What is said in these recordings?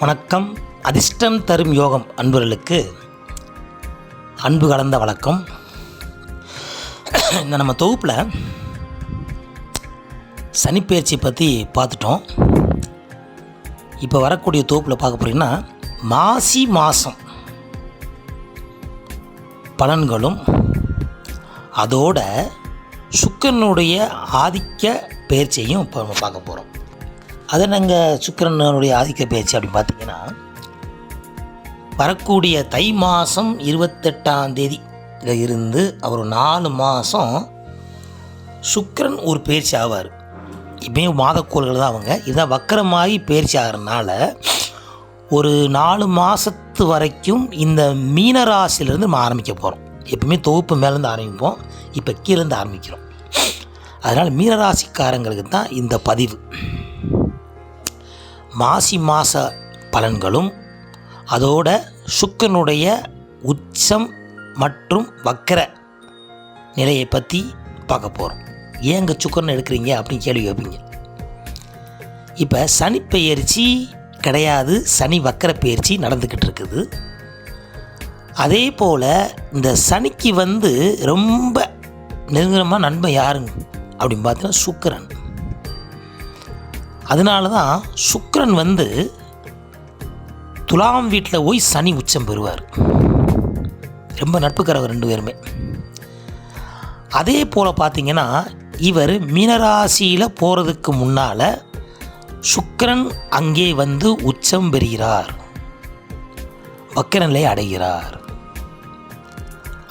வணக்கம். அதிர்ஷ்டம் தரும் யோகம் அன்பர்களுக்கு அன்பு கலந்த வணக்கம். இந்த நம்ம தொகுப்பில் சனிப்பயிற்சி பற்றி பார்த்துட்டோம். இப்போ வரக்கூடிய தொகுப்பில் பார்க்க போகிறீங்கன்னா மாசி மாதம் பலன்களும் அதோட சுக்கரனுடைய ஆதிக்க பயிற்சியையும் இப்போ நம்ம பார்க்க போகிறோம் அதை நாங்கள் சுக்கரனுடைய ஆதிக்க பேச்சு அப்படின்னு பார்த்தீங்கன்னா வரக்கூடிய தை மாதம் இருபத்தெட்டாம் தேதியில் இருந்து அவர் நாலு மாதம் சுக்கரன் ஒரு பயிற்சி ஆவார். இப்பயும் மாதக்கோள்கள் தான் அவங்க. இதான் வக்கரமாகி பயிற்சி ஆகிறதுனால ஒரு நாலு மாதத்து வரைக்கும் இந்த மீனராசிலேருந்து நம்ம ஆரம்பிக்க போகிறோம் எப்பவுமே தொகுப்பு மேலேருந்து ஆரம்பிப்போம். இப்போ கீழேருந்து ஆரம்பிக்கிறோம். அதனால் மீனராசிக்காரங்களுக்கு தான் இந்த பதிவு. மாசி மாத பலன்களும் அதோட சுக்கனுடைய உச்சம் மற்றும் வக்கர நிலையை பற்றி பார்க்க போகிறோம் ஏங்க சுக்கரன் எடுக்கிறீங்க அப்படின்னு கேள்வி கேட்பீங்க. இப்போ சனி பெயர்ச்சி கிடையாது சனி வக்கர பயிற்சி நடந்துக்கிட்டு இருக்குது. அதே போல் இந்த சனிக்கு வந்து ரொம்ப நெருங்கமாக நண்பன் யாருங்க? அப்படின்னு பார்த்தீங்கன்னா சுக்கரன். அதனால தான் சுக்கரன் வந்து துலாம் வீட்டில் போய் சனி உச்சம் பெறுவார். ரொம்ப நட்புக்காரவர் ரெண்டு பேருமே. அதே போல் பார்த்தீங்கன்னா இவர் மீனராசியில் போகிறதுக்கு முன்னால் சுக்கரன் அங்கே வந்து உச்சம் பெறுகிறார். வக்கரநிலை அடைகிறார்.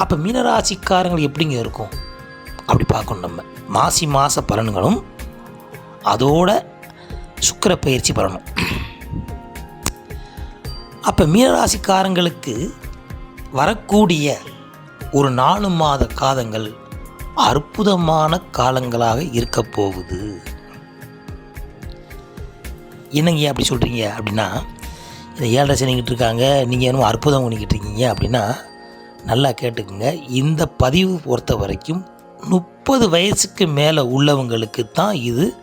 அப்போ மீனராசிக்காரங்கள் எப்படிங்க இருக்கும்? அப்படி பார்க்கணும் நம்ம. மாசி மாத பலன்களும் அதோட சுக்கர பயிற்சி பண்ணணும் அப்போ மீனராசிக்காரங்களுக்கு வரக்கூடிய ஒரு நாலு மாத காலங்கள் அற்புதமான காலங்களாக இருக்க போகுது. என்னங்க அப்படி சொல்கிறீங்க அப்படின்னா இந்த ஏழரை சனிக்கிட்டு இருக்காங்க நீங்கள் இன்னும் அற்புதம் பண்ணிக்கிட்டு இருக்கீங்க அப்படின்னா நல்லா கேட்டுக்குங்க. இந்த பதிவு பொறுத்த வரைக்கும் முப்பது வயசுக்கு மேலே உள்ளவங்களுக்கு தான் இது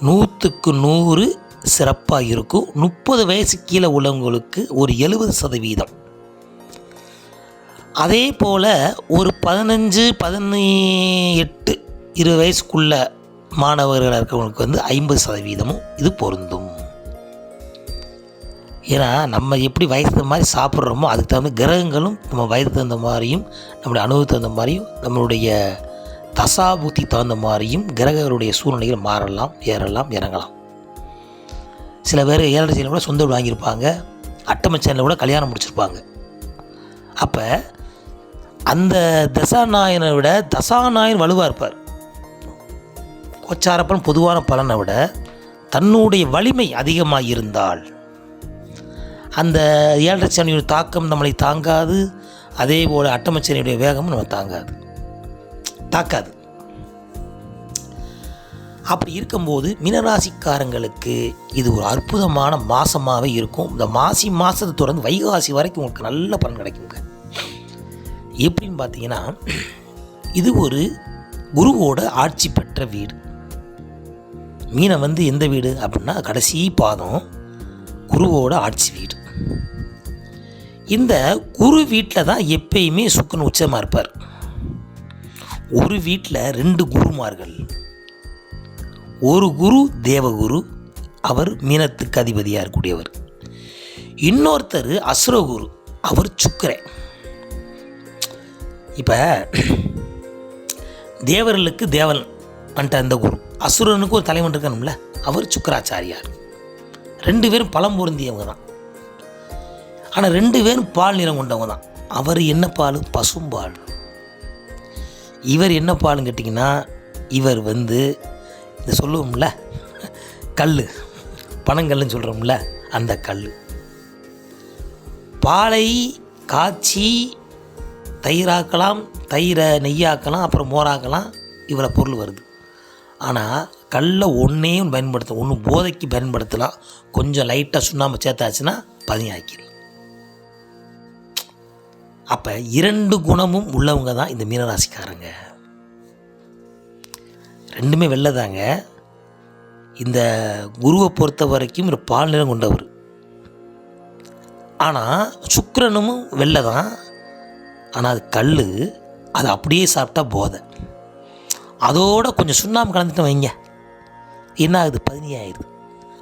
நூற்றுக்கு நூறு சிறப்பாக இருக்கும் முப்பது வயசு கீழே உள்ளவங்களுக்கு ஒரு எழுபது சதவீதம். அதே போல் ஒரு பதினஞ்சு பதினெட்டு இருபது வயசுக்குள்ள மாணவர்களாக இருக்கிறவங்களுக்கு வந்து ஐம்பது சதவீதமும் இது பொருந்தும். ஏன்னா நம்ம எப்படி வயசுக்கு தகுந்த மாதிரி சாப்பிட்றோமோ அதுக்கு தகுந்த கிரகங்களும் நம்ம வயதுக்கு தகுந்த மாதிரியும் நம்மளுடைய அனுபவத்துக்கு தகுந்த மாதிரியும் நம்மளுடைய தசாபுத்தி தகுந்த மாதிரியும் கிரகங்களுடைய சூழ்நிலைகள் மாறலாம் ஏறலாம் இறங்கலாம். சில பேர் ஏழரை சேனல் கூட சொந்த வீடு வாங்கியிருப்பாங்க. அட்டமை சேனலில் கூட கல்யாணம் முடிச்சிருப்பாங்க. அப்போ அந்த தசாநாயனை விட தசாநாயன் வலுவாக இருப்பார். கோச்சாரப்பன் பொதுவான பலனை விட தன்னுடைய வலிமை அதிகமாக இருந்தால் அந்த ஏழரை சனியுடைய தாக்கம் நம்மளை தாங்காது. அதே போல் அட்டமச்சனியுடைய வேகமும் நம்ம தாங்காது. தாக்காது. அப்படி இருக்கும்போது மீனராசிக்காரங்களுக்கு இது ஒரு அற்புதமான மாதமாகவே இருக்கும். இந்த மாசி மாதத்தை தொடர்ந்து வைகாசி வரைக்கும் உங்களுக்கு நல்ல பலன் கிடைக்குங்க. எப்படின்னு பார்த்தீங்கன்னா இது ஒரு குருவோட ஆட்சி பெற்ற வீடு. மீனை வந்து எந்த வீடு அப்படின்னா கடைசி பாதம் குருவோட ஆட்சி வீடு. இந்த குரு வீட்டில் தான் எப்பயுமே சுக்கன் உச்சமாக இருப்பார். ஒரு வீட்டில் ரெண்டு குருமார்கள். ஒரு குரு தேவகுரு அவர் மீனத்துக்கு அதிபதியாக இருக்கக்கூடியவர் இன்னொருத்தர் அசுரகுரு அவர் சுக்கரன். இப்போ தேவர்களுக்கு தேவன் வந்துட்ட அந்த குரு அசுரனுக்கு ஒரு தலைவன் இருக்கணும்ல அவர் சுக்கராச்சாரியார். ரெண்டு பேரும் பழம் பொருந்தியவங்க தான். ஆனால் ரெண்டு பேரும் பால் நிறம் கொண்டவங்க தான். அவர் என்ன பால்? பசும்பால் இவர் என்ன பாலும் கேட்டிங்கன்னா இவர் வந்து இந்த சொல்லுவோம்ல கல் பனங்கல்லுன்னு சொல்கிறோம்ல அந்த கல் பாலை காய்ச்சி தயிராக்கலாம் தயிரை நெய்யாக்கலாம் அப்புறம் மோராக்கலாம் இவ்வளோ பொருள் வருது. ஆனால் கல்லை ஒன்றையும் பயன்படுத்த ஒன்று போதைக்கு பயன்படுத்தலாம் கொஞ்சம் லைட்டாக சுண்ணாம்பு சேர்த்தாச்சுன்னா பதினாக்கிடலாம் அப்போ இரண்டு குணமும் உள்ளவங்க தான் இந்த மீனராசிக்காரங்க. ரெண்டுமே வெள்ளதாங்க இந்த குருவை பொறுத்த வரைக்கும் ஒரு பால் நிறம் கொண்டவர். ஆனால் சுக்கரனும் வெள்ளை தான். ஆனால் அது கல் அது அப்படியே சாப்பிட்டா போதை. அதோட கொஞ்சம் சுண்ணாம்பு கலந்துட்டு வைங்க. என்ன ஆகுது? பதினி ஆயிடுது.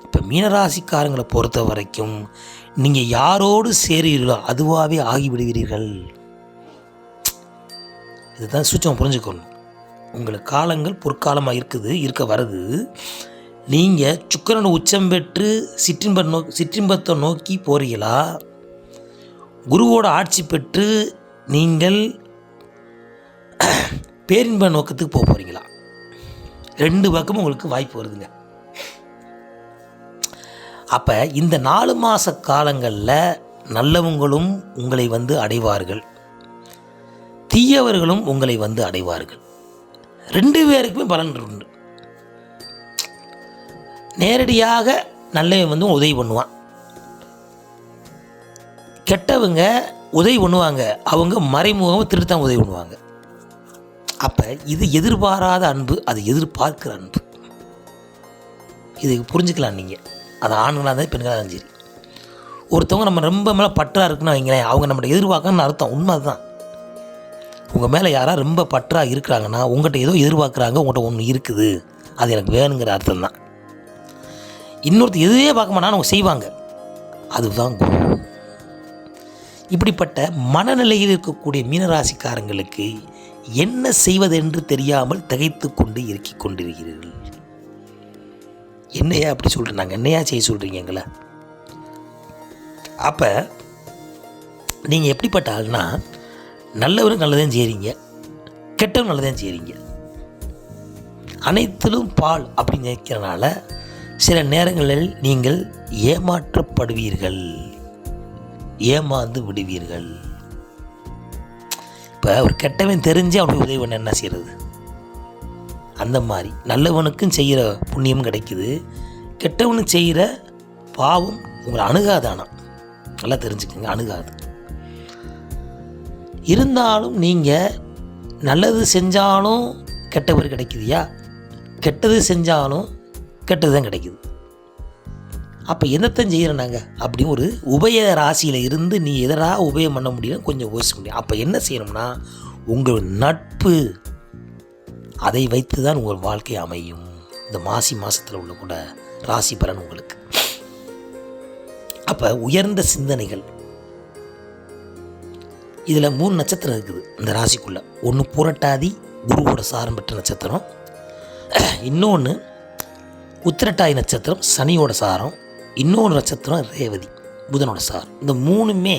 இப்போ மீனராசிக்காரங்களை பொறுத்த வரைக்கும் நீங்கள் யாரோடு சேருகிறீர்களோ அதுவாகவே ஆகிவிடுவீர்கள். இதுதான் சுச்சம் புரிஞ்சுக்கணும் உங்களுக்கு காலங்கள் பொற்காலமாக இருக்குது இருக்க வருது. நீங்கள் சுக்கரன் உச்சம் பெற்று சிற்றின்ப நோ சிற்றின்பத்தை நோக்கி போகிறீங்களா குருவோட ஆட்சி பெற்று நீங்கள் பேரின்ப நோக்கத்துக்கு போக போகிறீங்களா ரெண்டு பக்கமும் உங்களுக்கு வாய்ப்பு வருதுங்க. அப்போ இந்த நாலு மாத காலங்களில் நல்லவங்களும் உங்களை வந்து அடைவார்கள். தீயவர்களும் உங்களை வந்து அடைவார்கள். ரெண்டு பேருக்குமே பலன் உண்டு. நேரடியாக நல்லவன் வந்து உதவி பண்ணுவான். கெட்டவங்க உதவி பண்ணுவாங்க. அவங்க மறைமுகமாக திருத்தான் உதவி பண்ணுவாங்க. அப்போ இது எதிர்பாராத அன்பு அது எதிர்பார்க்கிற அன்பு. இது புரிஞ்சுக்கலாம் நீங்கள் அது ஆண்களாக இருந்தாலும் பெண்களாக இருந்தாலும் சரி. ஒருத்தவங்க நம்ம ரொம்ப மேலே பற்றா இருக்குன்னு வைங்களேன் அவங்க நம்மகிட்ட எதிர்பார்க்கணும்னு அர்த்தம். உண்மை அதுதான் உங்கள் மேலே யாராவது ரொம்ப பற்றா இருக்கிறாங்கன்னா உங்கள்கிட்ட ஏதோ எதிர்பார்க்குறாங்க உங்கள்கிட்ட ஒன்று இருக்குது. அது எனக்கு வேணுங்கிற அர்த்தம் தான் இன்னொருத்தர் எதுவே பார்க்க மாட்டாங்க அவங்க செய்வாங்க. அதுதான் குரு. இப்படிப்பட்ட மனநிலையில் இருக்கக்கூடிய மீனராசிக்காரங்களுக்கு என்ன செய்வதென்று தெரியாமல் திகைத்து கொண்டு இருக்கிக் கொண்டிருக்கிறீர்கள்? என்னையா அப்படி சொல்கிறேன் நாங்கள் என்னையா செய்ய சொல்கிறீங்க எங்களை? அப்போ நீங்கள் எப்படிப்பட்ட ஆள்னா நல்லவரும் நல்லதையும் செய்கிறீங்க கெட்டவரும் நல்லதையும் செய்கிறீங்க அனைத்திலும் பால் அப்படின்னு நினைக்கிறனால சில நேரங்களில் நீங்கள் ஏமாற்றப்படுவீர்கள். ஏமாந்து விடுவீர்கள். இப்போ ஒரு கெட்டவன் தெரிஞ்சு அவனுக்கு உதவி பண்ண என்ன செய்கிறது அந்த மாதிரி. நல்லவனுக்கும் செய்கிற புண்ணியம் கிடைக்குது. கெட்டவனும் செய்கிற பாவம் உங்களை அணுகாதானா நல்லா தெரிஞ்சுக்கோங்க அணுகாது. இருந்தாலும் நீங்கள் நல்லது செஞ்சாலும் கெட்ட பேர் கிடைக்குதுயா? கெட்டது செஞ்சாலும் கெட்டது தான் கிடைக்குது. அப்போ என்னத்தான் செய்கிறோம் நாங்கள் அப்படி ஒரு உபய ராசியில் இருந்து நீ எதராக உபயம் பண்ண முடியும் கொஞ்சம் யோசிக்க முடியும். அப்போ என்ன செய்யணும்னா உங்கள் நட்பு அதை வைத்து தான் உங்கள் வாழ்க்கை அமையும். இந்த மாசி மாதத்தில் உள்ள கூட ராசி பலன் உங்களுக்கு. அப்போ உயர்ந்த சிந்தனைகள். இதில் மூணு நட்சத்திரம் இருக்குது. இந்த ராசிக்குள்ளே. ஒன்று புரட்டாதி குருவோட சாரம் பெற்ற நட்சத்திரம். இன்னொன்று உத்திரட்டாதி நட்சத்திரம் சனியோட சாரம். இன்னொரு நட்சத்திரம் ரேவதி புதனோட சாரம். இந்த மூணுமே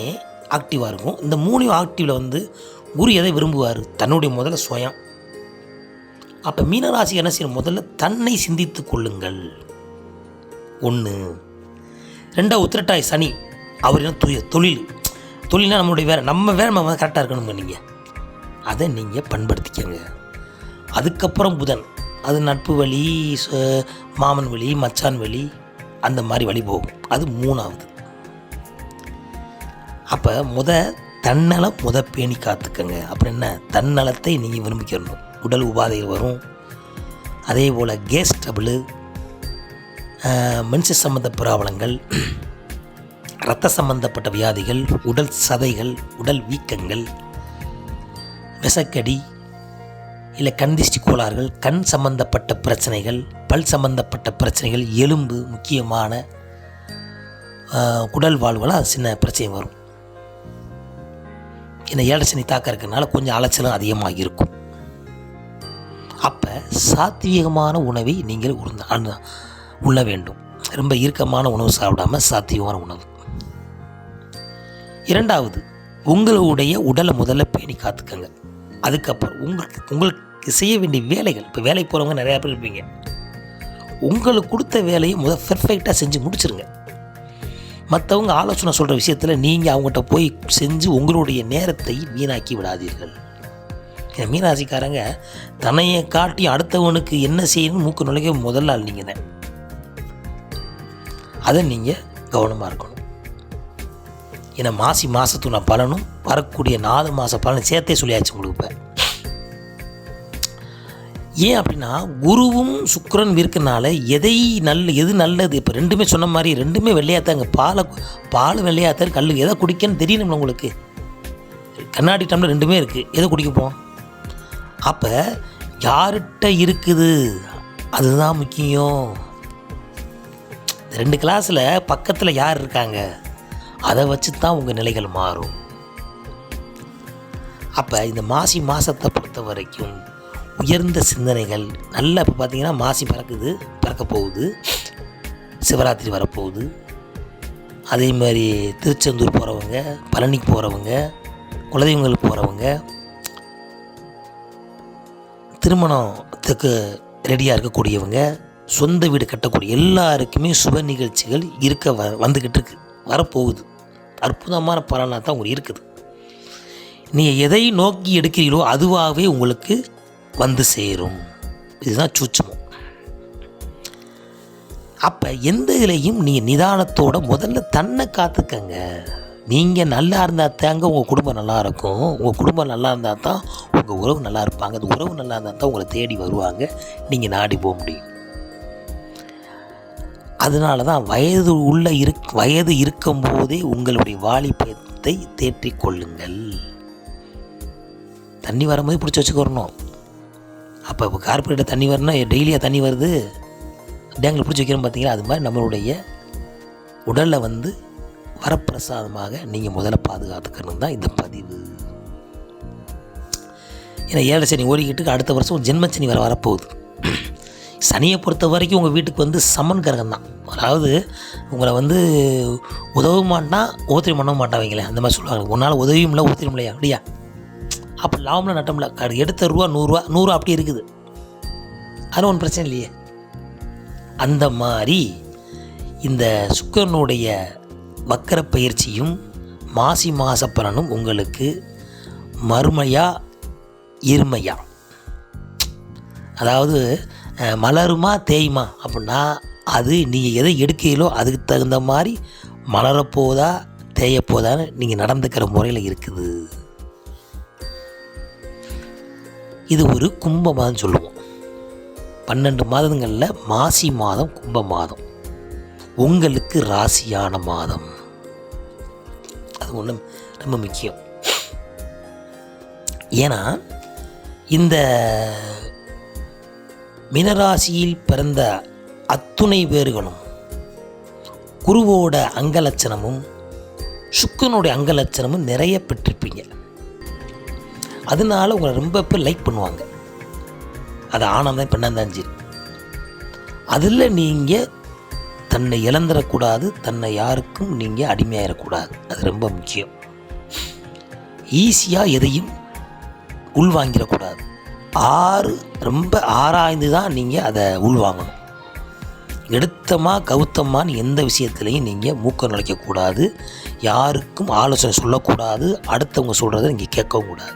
ஆக்டிவாக இருக்கும். இந்த மூணு ஆக்டிவில் வந்து குரு எதை விரும்புவார்? தன்னுடைய முதல்ல சுயம். அப்போ மீனராசி என்ன செய்யணும் முதல்ல தன்னை சிந்தித்து கொள்ளுங்கள். ஒன்று ரெண்டாவது உத்திரட்டாய் சனி அவர் என்ன துய தொழில். தொழில்னா நம்மளுடைய வேறு நம்ம வேலை நம்ம கரெக்டாக இருக்கணும் நீங்கள் அதை நீங்கள் பண்படுத்திக்கங்க அதுக்கப்புறம் புதன். அது நட்பு வழி மாமன் வழி மச்சான் வழி அந்த மாதிரி வழி போகும். அது மூணாவது. அப்போ முத தன்னலம் முத பேணி காத்துக்கங்க. அப்புறம் என்ன? தன்னலத்தை நீங்கள் விரும்பிக்கணும். உடல் உபாதைகள் வரும். அதே போல் கேஸ் ட்ரபிள் மனுஷ சம்மந்த பிராபலங்கள் இரத்த சம்பந்தப்பட்ட வியாதிகள் உடல் சதைகள் உடல் வீக்கங்கள் விசக்கடி இல்லை கண் திஷ்டி கோளாறுகள் கண் சம்பந்தப்பட்ட பிரச்சனைகள் பல் சம்பந்தப்பட்ட பிரச்சனைகள் எலும்பு முக்கியமான குடல் குடல் அது சின்ன பிரச்சனை வரும். இந்த ஏழரை சனி தாக்கம் இருக்கிறதுனால கொஞ்சம் அலைச்சலும் அதிகமாக இருக்கும் சாத்வீகமான உணவை நீங்கள் உருந்த உண்ண வேண்டும். ரொம்ப இறுக்கமான உணவு சாப்பிடாம சாத்தியமான உணவு. இரண்டாவது உங்களுடைய உடலை முதல்ல பேணி காத்துக்கங்க. அதுக்கப்புறம் உங்களுக்கு உங்களுக்கு செய்ய வேண்டிய வேலைகள் இப்போ வேலைக்கு போகிறவங்க நிறையா பேர் இருப்பீங்க. உங்களுக்கு கொடுத்த வேலையை முதல் பெர்ஃபெக்டாக செஞ்சு முடிச்சிருங்க. மற்றவங்க ஆலோசனை சொல்கிற விஷயத்தில் நீங்கள் அவங்ககிட்ட போய் செஞ்சு உங்களுடைய நேரத்தை வீணாக்கி விடாதீர்கள். இந்த மீனராசிக்காரங்க தன்னையை காட்டி அடுத்தவனுக்கு என்ன செய்யணும் மூக்கு நுழைக்க முதல்ல ஆள் நீங்கள் தான். அதை நீங்கள் கவனமாக இருக்கணும். ஏன்னா மாசி மாதத்துன பலனும் வரக்கூடிய நாலு மாத பலனும் சேர்த்தே சொல்லியாச்சு உங்களுக்கு இப்போ. ஏன் அப்படின்னா குருவும் சுக்கரன் இருக்கனால எதை நல்ல எது நல்லது? இப்போ ரெண்டுமே சொன்ன மாதிரி ரெண்டுமே வெள்ளையாத்தாங்க. பாலை பால் வெள்ளையாத்தார் கல் எதை குடிக்கன்னு தெரியணும்ல உங்களுக்கு? கண்ணாடி டம்ளர் ரெண்டுமே இருக்குது எதை குடிக்கப்போம் அப்போ யார்கிட்ட இருக்குது? அதுதான் முக்கியம். ரெண்டு கிளாஸில் பக்கத்தில் யார் இருக்காங்க? அதை வச்சு தான் உங்கள் நிலைகள் மாறும். அப்போ இந்த மாசி மாதத்தை பொறுத்த வரைக்கும் உயர்ந்த சிந்தனைகள் நல்ல இப்போ பார்த்தீங்கன்னா மாசி பறக்குது பறக்க போகுது. சிவராத்திரி வரப்போகுது. அதே மாதிரி திருச்செந்தூர் போகிறவங்க பழனிக்கு போகிறவங்க குலதெய்வங்களுக்கு போகிறவங்க திருமணத்துக்கு ரெடியாக இருக்கக்கூடியவங்க சொந்த வீடு கட்டக்கூடிய எல்லாருக்குமே சுப நிகழ்ச்சிகள் இருக்க வ வந்துக்கிட்டு இருக்கு. வரப்போகுது. அற்புதமான பலனாக தான் உங்களுக்கு இருக்குது. நீங்கள் எதை நோக்கி எடுக்கிறீர்களோ அதுவாகவே உங்களுக்கு வந்து சேரும். இதுதான் சூட்சமம். அப்போ எந்த இதுலேயும் நீங்கள் நிதானத்தோட முதல்ல தன்னை காத்துக்கங்க. நீங்கள் நல்லா இருந்தால் தாங்க உங்கள் குடும்பம் நல்லா இருக்கும். உங்கள் குடும்பம் நல்லா இருந்தால் தான் உங்கள் உறவு நல்லா இருப்பாங்க. அந்த உறவு நல்லா இருந்தால் தான் உங்களை தேடி வருவாங்க. நீங்கள் நாடி போக முடியும். அதனால தான் வயது உள்ள இருக் வயது இருக்கும்போதே உங்களுடைய வாலிபத்தை தேற்றிக் கொள்ளுங்கள். தண்ணி வரும்போது பிடிச்சி வச்சுக்கிறணும் அப்போ இப்போ கார்பரேட்டில் தண்ணி வரணும்னா டெய்லியாக தண்ணி வருது. டேங்கில் பிடிச்சி வைக்கிறோம் பார்த்தீங்கன்னா அது மாதிரி நம்மளுடைய உடலில் வந்து வரப்பிரசாதமாக நீங்கள் முதல்ல பாதுகாத்துக்கணும் தான் இந்த பதிவு. ஏன்னா ஏழை சனி ஓடிக்கிட்டு அடுத்த வருஷம் ஒரு ஜென்மச்சனி வர வரப்போகுது. சனியை பொறுத்த வரைக்கும் உங்கள் வீட்டுக்கு வந்து சமன் கிரகம் தான். அதாவது உங்களை வந்து உதவ மாட்டான் ஓத்திரம் பண்ண மாட்டான் வைங்களேன் அந்த மாதிரி சொல்லுவாங்க. உன்னால் உதவியும் இல்லை ஓத்திரம் இல்லையா? அப்படியா? அப்போ லாபம்ல நட்டம்ல கடு எடுத்த ரூபா நூறுரூவா நூறுரூவா அப்படி இருக்குது. அது ஒன்றும் பிரச்சனை இல்லையே. அந்த மாதிரி இந்த சுக்கரனுடைய வக்கர பயிற்சியும் மாசி மாச பலனும் உங்களுக்கு மறுமையா இருமையா? அதாவது மலருமா தேய்மா? அப்படின்னா அது நீங்கள் எதை எடுக்கிறீங்களோ அதுக்கு தகுந்த மாதிரி மலரப்போதா தேயப்போதான்னு நீங்கள் நடந்துக்கிற முறையில் இருக்குது. இது ஒரு கும்ப மாதம் சொல்லுவோம். பன்னெண்டு மாதங்களில் மாசி மாதம் கும்ப மாதம். உங்களுக்கு ராசியான மாதம். அது ரொம்ப முக்கியம். ஏன்னா இந்த மினராசியில் பிறந்த அத்துணை பேர்களும் குருவோட அங்கலட்சணமும் சுக்கனுடைய அங்கலட்சணமும் நிறைய பெற்றிருப்பீங்க. அதனால உங்களை ரொம்ப பேர் லைக் பண்ணுவாங்க. அது ஆனந்தம் பெண்ணாந்தான் சரி. அதில் நீங்கள் தன்னை இழந்துடக்கூடாது தன்னை யாருக்கும் நீங்கள் அடிமையாயிடக்கூடாது அது ரொம்ப முக்கியம். ஈஸியாக எதையும் உள்வாங்கிடக்கூடாது ஆறு ரொம்ப ஆராய்ந்து தான் நீங்கள் அதை உள்வாங்கணும். எடுத்தமாக கவுத்தமான்னு எந்த விஷயத்துலையும் நீங்கள் மூக்கம் நுழைக்கக்கூடாது. யாருக்கும் ஆலோசனை சொல்லக்கூடாது. அடுத்தவங்க சொல்கிறத நீங்கள் கேட்கவும் கூடாது.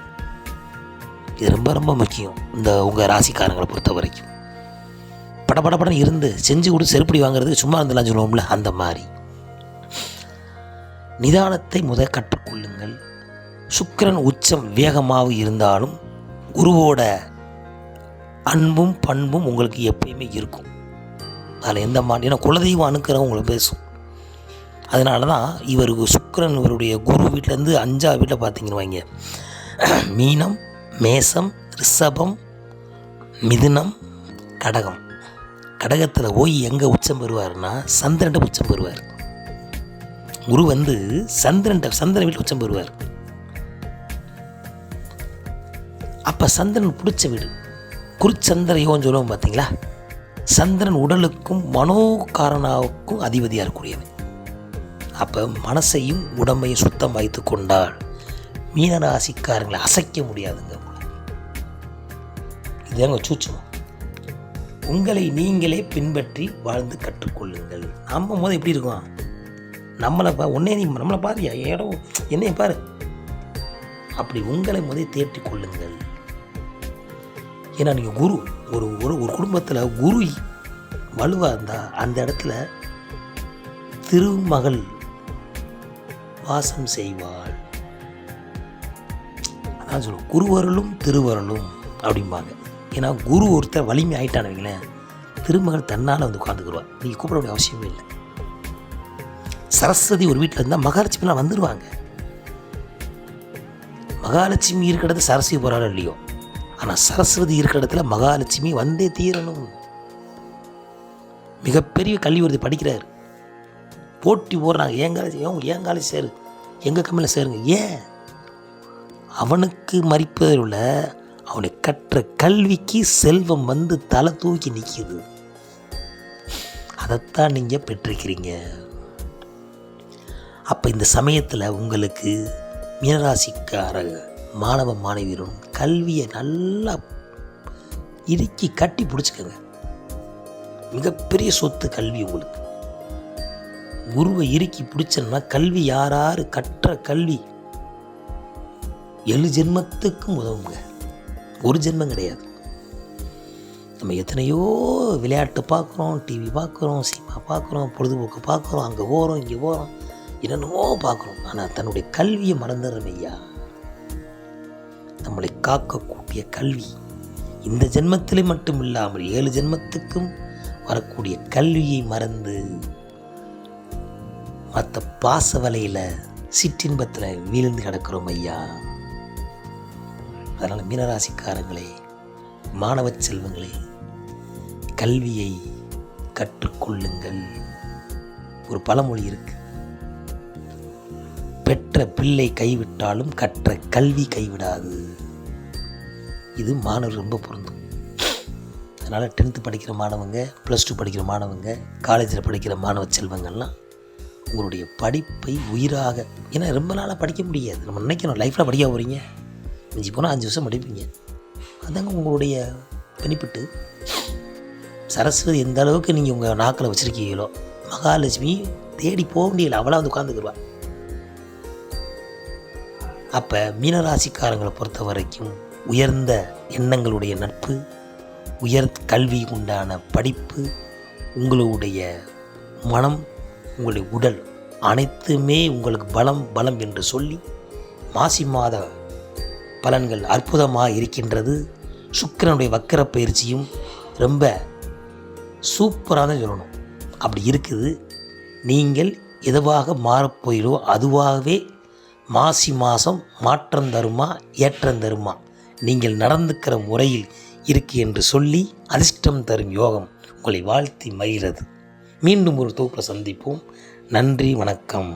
இது ரொம்ப ரொம்ப முக்கியம். இந்த உங்கள் ராசிக்காரங்களை பொறுத்த வரைக்கும் பட பட படம் இருந்து செஞ்சு கொடுத்து செருப்படி வாங்குறது சும்மா இருந்தலாம் சொல்லுவோம்ல அந்த மாதிரி. நிதானத்தை முத கற்றுக்கொள்ளுங்கள் சுக்கரன் உச்சம் வேகமாக இருந்தாலும் குருவோட அன்பும் பண்பும் உங்களுக்கு எப்பயுமே இருக்கும். அதில் எந்த மாதிரி ஏன்னா குலதெய்வம் அணுக்கிறவங்க உங்களுக்கு பேசும். அதனால தான் இவருக்கு சுக்கரன் இவருடைய குரு வீட்டிலேருந்து அஞ்சா வீட்டில் பார்த்தீங்கன்னு வைங்க. மீனம் மேசம் ரிஷபம் மிதுனம் கடகம். கடகத்தில் போய் எங்கே உச்சம் பெறுவார்னா சந்திரன்ட உச்சம் பெறுவார். குரு வந்து சந்திரன்ட சந்திரன் வீட்டில் உச்சம் பெறுவார். அப்போ சந்திரன் பிடிச்ச வீடு குருச்சந்திர யோகம் சொல்லுவோம் பார்த்தீங்களா சந்திரன் உடலுக்கும் மனோகாரனாவுக்கும் அதிபதியாக இருக்கக்கூடியவன். அப்போ மனசையும் உடம்பையும் சுத்தம் வைத்து கொண்டால் மீனராசிக்காரங்களை அசைக்க முடியாதுங்க இதாங்க இதுதாங்க உங்களை நீங்களே பின்பற்றி வாழ்ந்து கற்றுக்கொள்ளுங்கள். நம்ம போது எப்படி இருக்கும்? நம்மளை பா உன்னே நீ நம்மளை பாரு என் இடம் என்னைய பாரு. அப்படி உங்களை முதல் தேற்றிக் கொள்ளுங்கள். ஏன்னா நீங்கள் குரு. ஒரு ஒரு ஒரு குடும்பத்தில் குரு வலுவாக இருந்தால் அந்த இடத்துல திருமகள் வாசம் செய்வாள். அதான் சொல்லுவோம். குருவருளும் திருவருளும் அப்படிம்பாங்க. ஏன்னா குரு ஒருத்தர் வலிமை ஆயிட்டான்னு வைங்களேன் திருமகள் தன்னால் வந்து உட்காந்துக்குருவா நீங்கள் கூப்பிட வேண்டிய அவசியமே இல்லை. சரஸ்வதி ஒரு வீட்டில் இருந்தால் மகாலட்சுமிலாம் வந்துடுவாங்க மகாலட்சுமி இருக்கிற இடத்துல சரஸ்வதி போகிறாலும் இல்லையோ? ஆனால் சரஸ்வதி இருக்கிற இடத்துல மகாலட்சுமி வந்தே தீரணும். மிகப்பெரிய கல்வி ஒருத்தர் படிக்கிறார். போட்டி போடுறாங்க. ஏன் காலேஜ்? ஏன் ஏன் காலேஜ் சேரு? எங்கள் கம்மியில் சேருங்க. ஏன்? அவனுக்கு மறிப்பதில் உள்ள அவனை கற்ற கல்விக்கு செல்வம் வந்து தலை தூக்கி நிற்கிது அதைத்தான் நீங்கள் பெற்றிருக்கிறீங்க. அப்போ இந்த சமயத்தில் உங்களுக்கு மீனராசிக்கார மாணவ மாணவியரும் கல்வியை நல்லா இறுக்கி கட்டி பிடிச்சிக்கங்க. மிகப்பெரிய சொத்து கல்வி உங்களுக்கு. குருவை இறுக்கி பிடிச்சோம்னா கல்வி யார் கற்ற கல்வி. எழு ஜென்மத்துக்கும் உதவுங்க. ஒரு ஜென்மம் கிடையாது. நம்ம எத்தனையோ விளையாட்டு பார்க்குறோம் டிவி பார்க்குறோம் சினிமா பார்க்குறோம் பொழுதுபோக்கு பார்க்குறோம் அங்கே போகிறோம் இங்கே போகிறோம் என்னென்னமோ பார்க்குறோம். ஆனால் தன்னுடைய கல்வியை மறந்துடுறோம் ஐயா. நம்மளை காக்கக்கூடிய கல்வி இந்த ஜென்மத்திலே மட்டும் இல்லாமல் ஏழு ஜென்மத்துக்கும் வரக்கூடிய கல்வியை மறந்து மற்ற பாச வலையில் சிற்றின்பத்தில் வீழ்ந்து கிடக்கிறோம் ஐயா. அதனால் மீனராசிக்காரங்களே மாணவ செல்வங்களே கல்வியை கற்றுக்கொள்ளுங்கள். ஒரு பழமொழி இருக்கு. பெற்ற பிள்ளை கைவிட்டாலும் கற்ற கல்வி கைவிடாது. இது மாணவர் ரொம்ப பொருந்தும். அதனால் டென்த்து படிக்கிற மாணவங்க ப்ளஸ் டூ படிக்கிற மாணவங்க காலேஜில் படிக்கிற மாணவ செல்வங்கள்லாம் உங்களுடைய படிப்பை உயிராக ஏன்னா ரொம்ப நாளாக படிக்க முடியாது. நம்ம நினைக்கணும் லைஃப்பில் படிக்க போகிறீங்க மிஞ்சி போனால் அஞ்சு வருஷம் படிப்பீங்க. அதாங்க உங்களுடைய பெனிஃபிட்டு சரஸ்வதி எந்த அளவுக்கு நீங்கள் உங்கள் நாக்கில் வச்சுருக்கீங்களோ மகாலட்சுமி தேடி போக முடியல அவளாக வந்து உட்காந்துக்குருவா அப்போ மீனராசிக்காரங்களை பொறுத்த வரைக்கும் உயர்ந்த எண்ணங்களுடைய நட்பு உயர் கல்வி உண்டான படிப்பு உங்களுடைய மனம் உங்களுடைய உடல் அனைத்துமே உங்களுக்கு பலம் பலம் என்று சொல்லி மாசி மாத பலன்கள் அற்புதமாக இருக்கின்றது. சுக்கிரனுடைய வக்கர பயிற்சியும் ரொம்ப சூப்பராக தான் சொல்லணும். அப்படி இருக்குது. நீங்கள் எதுவாக மாறப்போயிடோ அதுவாகவே மாசி மாதம் மாற்றம் தருமா ஏற்றம் தருமா? நீங்கள் நடந்துக்கிற முறையில் இருக்கு என்று சொல்லி அதிர்ஷ்டம் தரும் யோகம் உங்களை வாழ்த்தி மகிழ்கிறது. மீண்டும் ஒரு தொகுப்பில் சந்திப்போம். நன்றி வணக்கம்.